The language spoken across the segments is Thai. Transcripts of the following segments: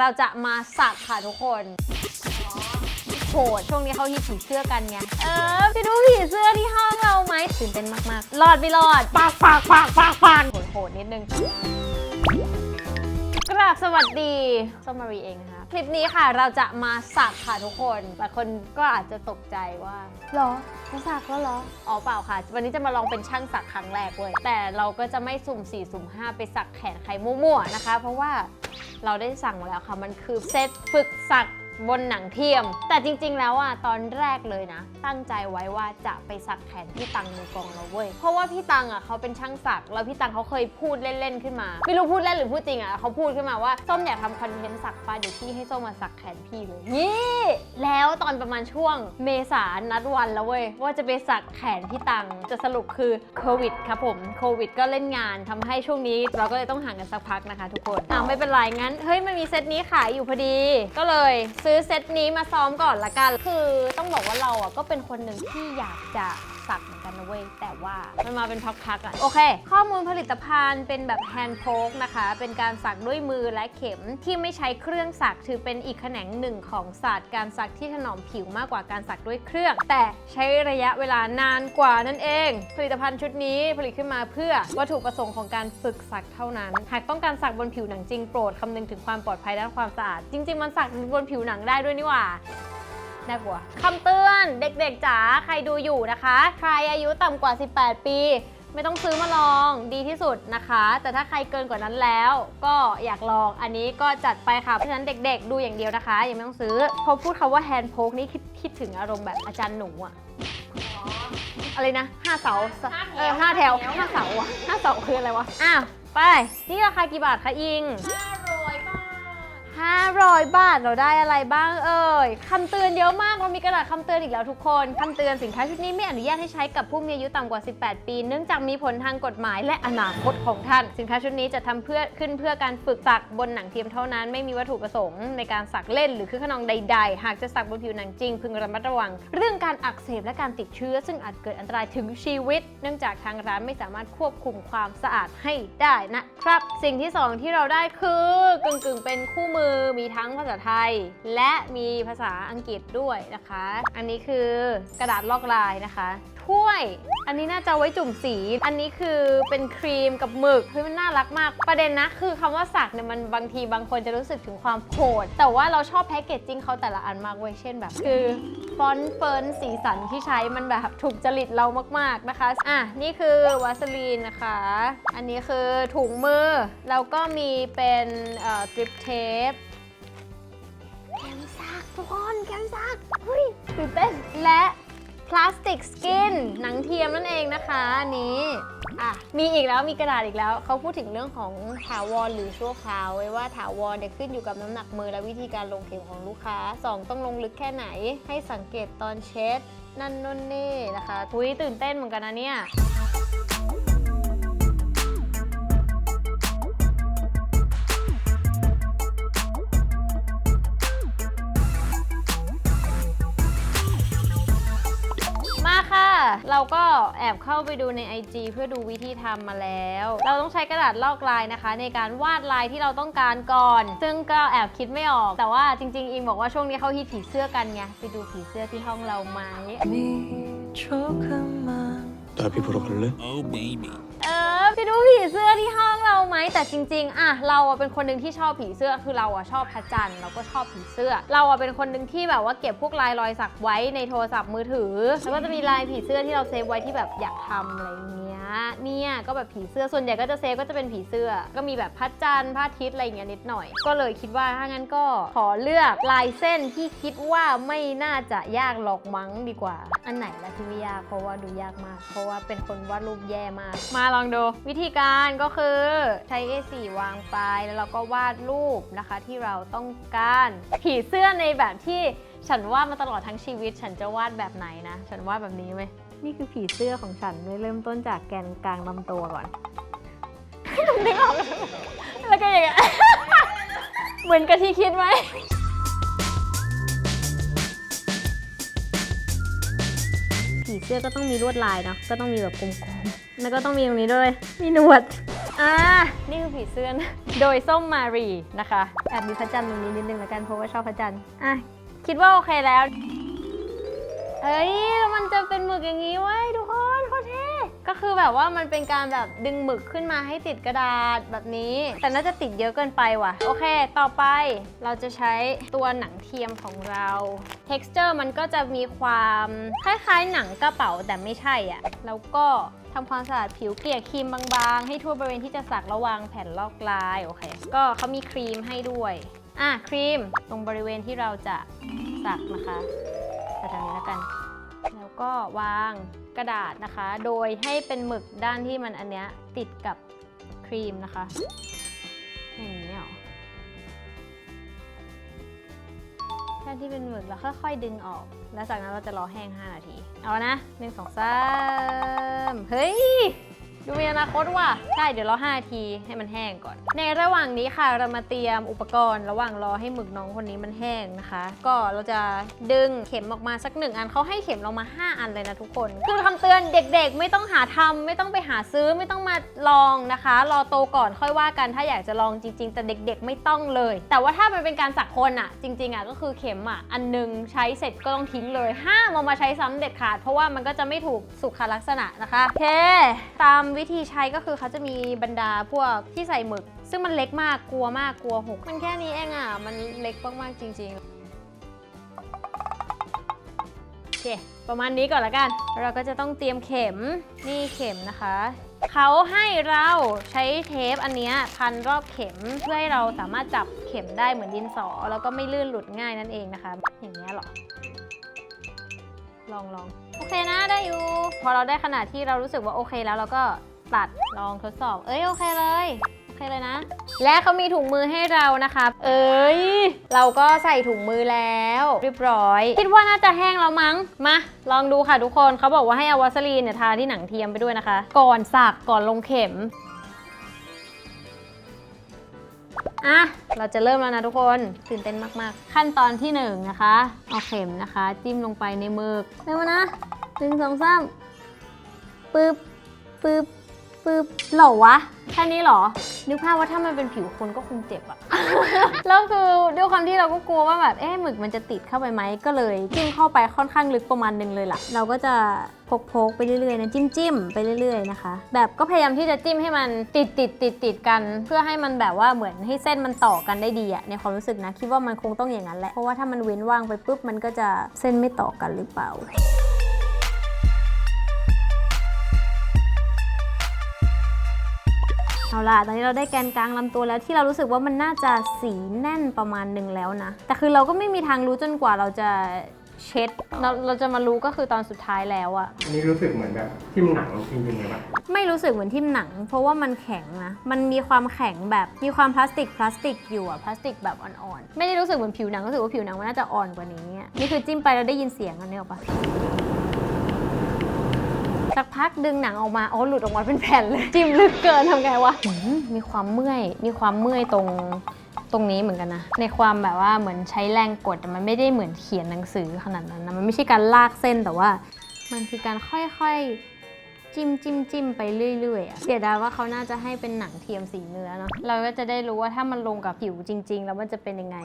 เราจะมาสักค่ะทุกคนโหดช่วงนี้เขาฮิตผีเสื้อกันไง เออไปดูผีเสื้อที่ห้องเราไหมตื่นเต้นมากๆรอดไม่รอด ปากปากปากปากปากโหดๆนิดนึง กราบสวัสดีส้มมารีเองนะคะคลิปนี้ค่ะเราจะมาสักค่ะทุกคนบางคนก็อาจจะตกใจว่าเหรอจะสักแล้วเหรอ อ๋อเปล่าค่ะ วันนี้จะมาลองเป็นช่างสักครั้งแรกเว้ยแต่เราก็จะไม่สุ่ม4สุ่ม5ไปสักแขนใครมั่วๆนะคะ เพราะว่า เราได้สั่งมาแล้วค่ะ มันคือเซตฝึกสักบนหนังเทียม แต่จริง ๆ แล้วอะตอนแรกเลยนะ ตั้งใจไว้ว่าจะไปสักแขนพี่ตังมือกองเราเว้ย เพราะว่าพี่ตังอะเขาเป็นช่างสัก แล้วพี่ตังเขาเคยพูดเล่น ๆ ขึ้นมา ไม่รู้พูดเล่นหรือพูดจริงอะเขาพูดขึ้นมาว่าส้มอยากทำคอนเทนต์สักปะเดี๋ยวพี่ให้ส้มมาสักแขนพี่เลยนี่ ตอนประมาณช่วงเมษานัดวันแล้วเว้ย ว่าจะไปสักแขนพี่ตังจะสรุปคือโควิดครับผมโควิดก็เล่นงานทำให้ช่วงนี้ เราก็เลยต้องห่างกันสักพักนะคะทุกคนอ่าไม่เป็นไรงั้น เฮ้ยมันมีเซตนี้ขายอยู่พอดี ก็เลยซื้อเซตนี้มาซ้อมก่อนละกัน คือต้องบอกว่าเราอะก็เป็นคนหนึ่งที่อยากจะ สักเหมือนกันนะเว้ย แต่ว่ามันมาเป็นพักๆอะ โอเค ข้อมูลผลิตภัณฑ์เป็นแบบแฮนด์โพกนะคะ เป็นการสักด้วยมือและเข็มที่ไม่ใช้เครื่องสักถือเป็นอีกแขนงหนึ่งของศาสตร์การสักที่ถนอมผิวมากกว่าการสักด้วยเครื่อง แต่ใช้ระยะเวลานานกว่านั่นเอง ผลิตภัณฑ์ชุดนี้ผลิตขึ้นมาเพื่อวัตถุประสงค์ของการฝึกสักเท่านั้น หากต้องการสักบนผิวหนังจริงโปรดคำนึงถึงความปลอดภัยและความสะอาด จริง ๆ มันสักบนผิวหนังได้ด้วยนี่หว่า น่ากลัวคำเตือนเด็กๆจ๋าใครดูอยู่นะคะ ใครอายุต่ำกว่า 18 ปี ไม่ต้องซื้อมาลองดีที่สุดนะคะ แต่ถ้าใครเกินกว่านั้นแล้ว ก็อยากลองอันนี้ก็จัดไปค่ะ เพราะฉะนั้นเด็กๆ ดูอย่างเดียวนะคะ ยังไม่ต้องซื้อพอพูดคำว่าแฮนด์โพกนี่คิดคิดถึงอารมณ์แบบอาจารย์หนูอะอะไรนะห้าเสาเออห้าแถวห้าเสาอะห้าเสาคืออะไรวะ อ้าว ไป นี่ราคากี่บาทคะอิง 500 บาทเราได้อะไรบ้างเอ่ยคำเตือนเยอะมากเรามีกระดาษคำเตือนอีกแล้วทุกคนคำเตือนสินค้าชุดนี้ไม่อนุญาตให้ใช้กับผู้มีอายุต่ำกว่า 18 ปี เนื่องจากมีผลทางกฎหมายและอนาคตของท่าน สินค้าชุดนี้จะทำเพื่อขึ้นเพื่อการฝึกสักบนหนังเทียมเท่านั้น ไม่มีวัตถุประสงค์ในการสักเล่นหรือคือขนองใด ๆ หากจะสักบนผิวหนังจริงพึงระมัดระวัง เรื่องการอักเสบและการติดเชื้อ ซึ่งอาจเกิดอันตรายถึงชีวิต เนื่องจากทางร้านไม่สามารถควบคุมความสะอาดให้ได้นะครับ สิ่งที่สองที่เราได้คือกึ่งๆเป็นคู่มือมีทั้งภาษาไทย และมีภาษาอังกฤษด้วยนะคะ อันนี้คือกระดาษลอกลายนะคะ ถ้วย อันนี้น่าจะไว้จุ่มสี อันนี้คือเป็นครีมกับหมึกเฮ้ยมันน่ารักมาก ประเด็นนะคือคำว่าสักเนี่ยมันบางทีบางคนจะรู้สึกถึงความโหดแต่ว่าเราชอบแพคเกจจิ้งเขาแต่ละอันมากเว้ยเช่นแบบ คือฟอนต์เฟิร์นสีสันที่ใช้มันแบบถูกจริตเรามาก ๆนะคะอะนี่คือวาสลีนนะคะ อันนี้คือถุงมือแล้วก็มีเป็นดริปเทป ซักเฮ้ยตื่นเต้นและพลาสติกสกินหนังเทียมนั่นเองนะคะอันนี้อะมีอีกแล้วมีกระดาษอีกแล้วเขาพูดถึงเรื่องของถาวรหรือชั่วคราวไว้ว่าถาวรเนี่ยขึ้นอยู่กับน้ำหนักมือและวิธีการลงเข็มของลูกค้า 2 ต้องลงลึกแค่ไหน ให้สังเกตตอนเช็ด นั่นนู่นนี่นะคะทุยตื่นเต้นเหมือนกันนะเนี่ย เราก็แอบเข้าไปดูใน IG เพื่อดูวิธีทำมาแล้ว เราต้องใช้กระดาษลอกลายนะคะ ในการวาดลายที่เราต้องการก่อน ซึ่งก็แอบคิดไม่ออก แต่ว่าจริง ๆ อิงบอกว่าช่วงนี้เขาฮิตผีเสื้อกันไงไปดูผีเสื้อที่ห้องเราไหม 나비 보러 갈래? Oh baby. เออไปดูผีเสื้อที่ห้องเราไหมแต่จริง ๆอะเราอะเป็นคนหนึ่งที่ชอบผีเสื้อคือเราอะชอบพระจันทร์เราก็ชอบผีเสื้อ เราอะเป็นคนหนึ่งที่แบบว่าเก็บพวกลายรอยสักไว้ในโทรศัพท์มือถือ แล้วก็จะมีลายผีเสื้อที่เราเซฟไว้ที่แบบอยากทำอะไรอย่างเงี้ย ้ย เนี่ยก็แบบผีเสื้อส่วนใหญ่ก็จะเซฟก็จะเป็นผีเสื้อ ก็มีแบบพระจันทร์พระอาทิตย์อะไรอย่างเงี้ยนิดหน่อย ก็เลยคิดว่าถ้างั้นก็ขอเลือกลายเส้นที่คิดว่าไม่น่าจะยากหรอกมั้งดีกว่า อันไหนละที่ไม่ยากเพราะว่าดูยากมาก เพราะว่าเป็นคนวาดรูปแย่มาก มาลองดู วิธีการก็คือใช้ A4 วางไปแล้วเราก็วาดรูปนะคะที่เราต้องการ ผีเสื้อในแบบที่ฉันวาดมาตลอดทั้งชีวิต ฉันจะวาดแบบไหนนะ ฉันวาดแบบนี้ไหม นี่คือผีเสื้อของฉันเริ่มต้นจากแกนกลางลำตัวก่อน นึกออกแล้วก็อย่างเงี้ย เหมือนกับที่คิดไหม ผีเสื้อก็ต้องมีลวดลายเนาะ ก็ต้องมีแบบกลมๆ แล้วก็ต้องมีตรงนี้ด้วย มีหนวด อ่า นี่คือผีเสื้อนะ โดยส้มมารีนะคะ แอบมีพระจันทร์ตรงนี้นิดนึงแล้วกันเพราะว่าชอบพระจันทร์ อะ คิดว่าโอเคแล้ว เอ้ยมันจะเป็นหมึกอย่างนี้เว้ยทุกคนโคตรเท่ก็คือแบบว่ามันเป็นการแบบดึงหมึกขึ้นมาให้ติดกระดาษแบบนี้ แต่น่าจะติดเยอะเกินไปว่ะ โอเค ต่อไปเราจะใช้ตัวหนังเทียมของเรา texture มันก็จะมีความคล้ายๆหนังกระเป๋าแต่ไม่ใช่อะ แล้วก็ทำความสะอาดผิวเกลี่ยครีมบางๆ ให้ทั่วบริเวณที่จะสักระวางแผ่นลอกลาย โอเค ก็เขามีครีมให้ด้วย อะครีมตรงบริเวณที่เราจะสักนะคะ แล้วกัน แล้วก็วางกระดาษนะคะ โดยให้เป็นหมึกด้านที่มันอันเนี้ยติดกับครีมนะคะ อย่างนี้เหรอด้านที่เป็นหมึกเราค่อยๆดึงออก แล้วจากนั้นเราจะรอแห้ง 5 นาที เอานะหนึ่งสองสามเฮ้ย ดูมีอนาคตว่ะ ใช่ เดี๋ยวรอ5นาทีให้มันแห้งก่อน ในระหว่างนี้ค่ะเรามาเตรียมอุปกรณ์ ระหว่างรอให้หมึกน้องคนนี้มันแห้งนะคะ ก็เราจะดึงเข็มออกมาสักหนึ่งอันเขาให้เข็มเรามา 5 อันเลยนะทุกคน คือคำเตือนเด็กๆ ไม่ต้องหาทำไม่ต้องไปหาซื้อไม่ต้องมาลองนะคะ รอโตก่อนค่อยว่ากันถ้าอยากจะลองจริง ๆ แต่เด็ก ๆ ไม่ต้องเลย แต่ว่าถ้ามันเป็นการสักคนอะจริงๆอะก็คือเข็มอะอันหนึงใช้เสร็จก็ต้องทิ้งเลยห้ามเอามาใช้ซ้ำเด็ดขาด เพราะว่ามันก็จะไม่ถูกสุขลักษณะนะคะโอเคตามวิธีใช้ก็คือเขาจะมีบรรดาพวกที่ใส่หมึก ซึ่งมันเล็กมากกลัวมากกลัวหก มันแค่นี้เองอะ มันเล็กมากๆจริงๆโอเค ประมาณนี้ก่อนละกัน เราก็จะต้องเตรียมเข็มนี่เข็มนะคะเขาให้เราใช้เทปอันเนี้ยพันรอบเข็มเพื่อให้เราสามารถจับเข็มได้เหมือนดินสอ แล้วก็ไม่ลื่นหลุดง่ายนั่นเองนะคะ อย่างนี้หรอ ลองลองโอเคนะได้อยู่ พอเราได้ขนาดที่เรารู้สึกว่าโอเคแล้วเราก็ตัดลองทดสอบ เอ้ยโอเคเลยโอเคเลยนะ และเขามีถุงมือให้เรานะคะ เอ้ยเราก็ใส่ถุงมือแล้ว เรียบร้อย คิดว่าน่าจะแห้งแล้วมั้งมาลองดูค่ะทุกคนเขาบอกว่าให้เอาวัสลีนเนี่ยทาที่หนังเทียมไปด้วยนะคะ ก่อนสักก่อนลงเข็ม อะ เราจะเริ่มแล้วนะทุกคนตื่นเต้นมากๆ ขั้นตอนที่หนึ่งนะคะเอาเข็มนะคะ จิ้มลงไปในหมึกเร็วนะหนึ่งสองสามปึ๊บปึ๊บ ปึ๊บเหรอวะ แค่นี้เหรอ นึกภาพว่าถ้ามันเป็นผิวคนก็คงเจ็บอะ แล้วคือด้วยความที่เราก็กลัวว่าแบบเอ๊ะหมึกมันจะติดเข้าไปไหมก็เลยจิ้มเข้าไปค่อนข้างลึกประมาณนึงเลยล่ะ เราก็จะพกๆไปเรื่อยๆนะจิ้มจิ้มไปเรื่อย ๆนะคะ แบบก็พยายามที่จะจิ้มให้มันติดติดติดติดกัน เพื่อให้มันแบบว่าเหมือนให้เส้นมันต่อกันได้ดีอะในความรู้สึกนะคิดว่ามันคงต้องอย่างนั้นแหละเพราะว่าถ้ามันเว้นว่างไปปุ๊บมันก็จะเส้นไม่ต่อกันหรือเปล่า เอาล่ะ ตอนนี้เราได้แกนกลางลำตัวแล้วที่เรารู้สึกว่ามันน่าจะสีแน่นประมาณหนึ่งแล้วนะ แต่คือเราก็ไม่มีทางรู้จนกว่าเราจะเช็ดเราเราจะมารู้ก็คือตอนสุดท้ายแล้วอะอันนี้รู้สึกเหมือนแบบทิ่มหนังจริงๆเลยปะไม่รู้สึกเหมือนทิ่มหนัง เพราะว่ามันแข็งนะ มันมีความแข็งแบบมีความพลาสติกพลาสติกอยู่อะพลาสติกแบบอ่อนๆ ไม่ได้รู้สึกเหมือนผิวหนังรู้สึกว่าผิวหนังมันน่าจะอ่อนกว่านี้อะนี่คือจิ้มไปแล้วได้ยินเสียงอันนี้ออกปะ สักพักดึงหนังออกมาอ๋อหลุดออกมาเป็นแผ่นเลย จิ้มลึกเกินทำไงวะมีความเมื่อย มีความเมื่อยตรงตรงนี้เหมือนกันนะ ในความแบบว่าเหมือนใช้แรงกดแต่มันไม่ได้เหมือนเขียนหนังสือขนาดนั้นนะมันไม่ใช่การลากเส้นแต่ว่า มันคือการค่อยๆ จิ้มจิ้มจิ้มไปเรื่อยๆอะเสียดายว่าเขาน่าจะให้เป็นหนังเทียมสีเนื้อเนาะเราก็จะได้รู้ว่าถ้ามันลงกับผิวจริง ๆ แล้วมันจะเป็นยังไง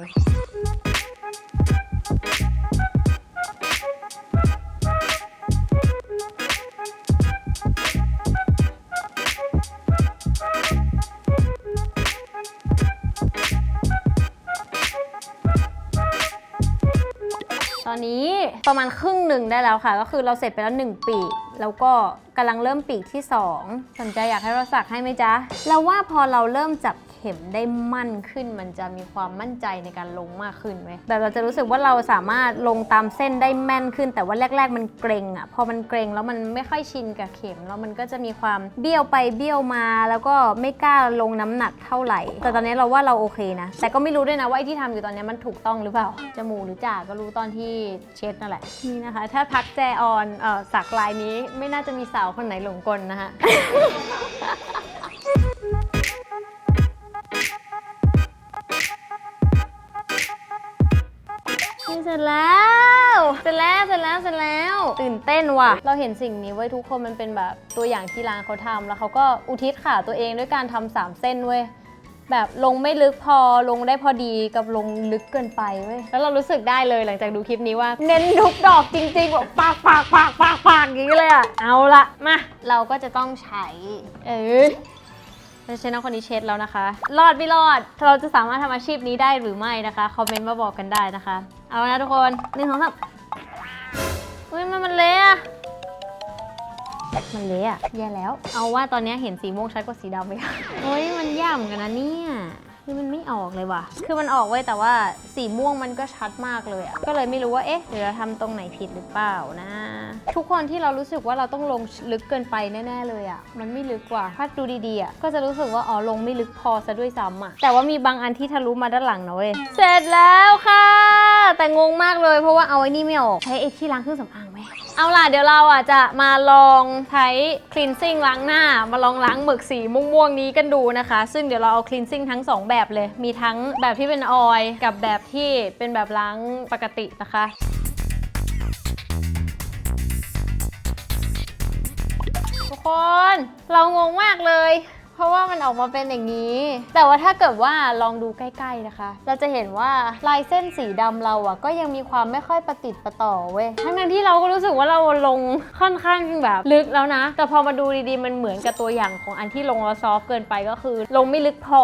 ประมาณครึ่งหนึ่งได้แล้วค่ะ ก็คือเราเสร็จไปแล้ว 1 ปีก แล้วก็กำลังเริ่มปีกที่ 2 สนใจอยากให้เราสักให้ไหมจ๊ะ เราว่าพอเราเริ่มจับ เข็มได้มั่นขึ้น มันจะมีความมั่นใจในการลงมากขึ้นไหมแบบเราจะรู้สึกว่าเราสามารถลงตามเส้นได้แม่นขึ้น แต่ว่าแรก ๆ มันเกรงอะพอมันเกรงแล้วมันไม่ค่อยชินกับเข็มแล้วมันก็จะมีความเบี้ยวไปเบี้ยวมา แล้วก็ไม่กล้าลงน้ำหนักเท่าไหร่ แต่ตอนนี้เราว่าเราโอเคนะ แต่ก็ไม่รู้ด้วยนะว่าไอ้ที่ทำอยู่ตอนนี้มันถูกต้องหรือเปล่าจมูกหรือจ่าก็รู้ตอนที่เช็ดนั่นแหละนี่นะคะ ถ้าพักแจออนเอ่อสักลายนี้ไม่น่าจะมีสาวคนไหนหลงกลนะคะ ร็จแล้ว เสร็จแล้ว เสร็จแล้ว เสร็จแล้ว ตื่นเต้นว่ะ เราเห็นสิ่งนี้ไว้ยทุกคนมันเป็นแบบตัวอย่างที่ร้านเขาทำแล้วเขาก็อุทิศขาตัวเองด้วยการทำสามเส้นเว้ยแบบลงไม่ลึกพอลงได้พอดีกับลงลึกเกินไปเว้ยแล้วเรารู้สึกได้เลยหลังจากดูคลิปนี้ว่า เน้นทุกดอกจริงๆแบบปากปากปากปากปากอย่างนี้เลยอะเอาละมาเราก็จะต้องใช้ เออ เราใช้น้องคนนี้เช็ดแล้วนะคะ รอดไม่รอด เราจะสามารถทำอาชีพนี้ได้หรือไม่นะคะ คอมเมนต์มาบอกกันได้นะคะ เอานะทุกคนหนึ่งสองสามอุ้ยมันมันเละอะมันเละอะแย่แล้ว เอาว่าตอนนี้เห็นสีม่วงชัดกว่าสีดำไหมคะโอ้ยมันยากเหมือนกันนะเนี่ยคือมันไม่ออกเลยว่ะ คือมันออกไว้แต่ว่าสีม่วงมันก็ชัดมากเลยอะก็เลยไม่รู้ว่า เอ๊ะเดี๋ยวเราทำตรงไหนผิดหรือเปล่านะ ทุกคนที่เรารู้สึกว่าเราต้องลงลึกเกินไปแน่ๆเลยอะมันไม่ลึกกว่า ถ้าดูดีๆอะก็จะรู้สึกว่าอ๋อลงไม่ลึกพอซะด้วยซ้ำอะแต่ว่ามีบางอันที่ทะลุมาด้านหลังนะเว้ย เสร็จแล้วค่ะ แต่งงมากเลยเพราะว่าเอาไอ้นี่ไม่ออก ใช้ไอ้ที่ล้างเครื่องสำอางไหมเอาล่ะเดี๋ยวเราอะจะมาลองใช้ cleansing ล้างหน้า มาลองล้างหมึกสีม่วงๆนี้กันดูนะคะ ซึ่งเดี๋ยวเราเอา cleansing ทั้ง 2 แบบเลย มีทั้งแบบที่เป็นออยล์กับแบบที่เป็นแบบล้างปกตินะคะ คน เรางงมากเลย เพราะว่ามันออกมาเป็นอย่างนี้ แต่ว่าถ้าเกิดว่าลองดูใกล้ๆนะคะ เราจะเห็นว่าลายเส้นสีดำเราอะก็ยังมีความไม่ค่อยประติดประต่อเว้ยทั้งนั้นที่เราก็รู้สึกว่าเราลงค่อนข้างแบบลึกแล้วนะ แต่พอมาดูดีๆมันเหมือนกับตัวอย่างของอันที่ลงแล้วซอฟต์เกินไปก็คือ ลงไม่ลึกพอ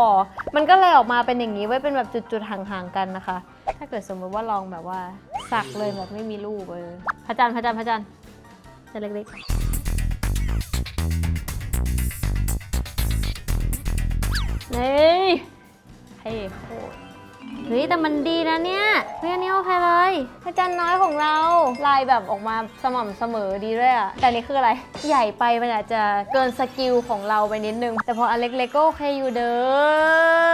มันก็เลยออกมาเป็นอย่างนี้ไว้ยเป็นแบบจุดๆห่างๆกันนะคะ ถ้าเกิดสมมติว่าลองแบบว่าสักเลยแบบไม่มีรูปเออพระจันทร์พระจันทร์พระจันทร์จะเล็กๆ เฮ้ยเท่โคตรเฮ้ยแต่มันดีนะเนี่ยเฮ้ยอันนี้โอเคเลยพระจันทร์น้อยของเราลายแบบออกมาสม่ำเสมอดีด้วยอะแต่นี่คืออะไร ใหญ่ไปมันอาจจะเกินสกิลของเราไปนิดนึง แต่พออันเล็กๆก็โอเคอยู่เด้อ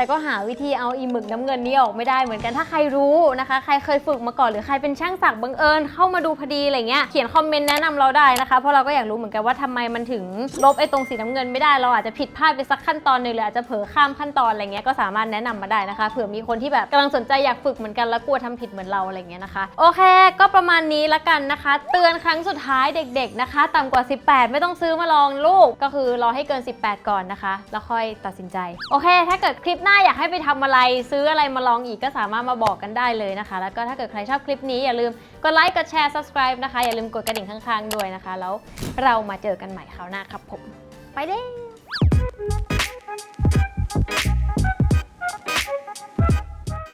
แต่ก็หาวิธีเอาอีหมึกน้ำเงินนี้ออกไม่ได้เหมือนกันถ้าใครรู้นะคะ ใครเคยฝึกมาก่อนหรือใครเป็นช่างสักบังเอิญเข้ามาดูพอดีอะไรเงี้ยเขียนคอมเมนต์แนะนำเราได้นะคะ เพราะเราก็อยากรู้เหมือนกันว่าทำไมมันถึงลบไอ้ตรงสีน้ำเงินไม่ได้เราอาจจะผิดพลาดไปสักขั้นตอนหนึ่งหรืออาจจะเผลอข้ามขั้นตอนอะไรเงี้ยก็สามารถแนะนำมาได้นะคะเผื่อมีคนที่แบบกำลังสนใจอยากฝึกเหมือนกันแล้วกลัวทำผิดเหมือนเราอะไรเงี้ยนะคะ โอเค ก็ประมาณนี้ละกันนะคะ เตือนครั้งสุดท้ายเด็ก ๆนะคะ ต่ำกว่า 18 ไม่ต้องซื้อมาลองลูกก็คือรอให้เกิน 18 ก่อนนะคะ แล้วค่อยตัดสินใจ โอเค ถ้าเกิดคลิปหน้าอยากให้ไปทำอะไรซื้ออะไรมาลองอีกก็สามารถมาบอกกันได้เลยนะคะ แล้วก็ถ้าเกิดใครชอบคลิปนี้อย่าลืมกดไลค์กดแชร์ subscribe นะคะ อย่าลืมกดกระดิ่งข้างๆด้วยนะคะ แล้วเรามาเจอกันใหม่คราวหน้าครับผม ไปเด้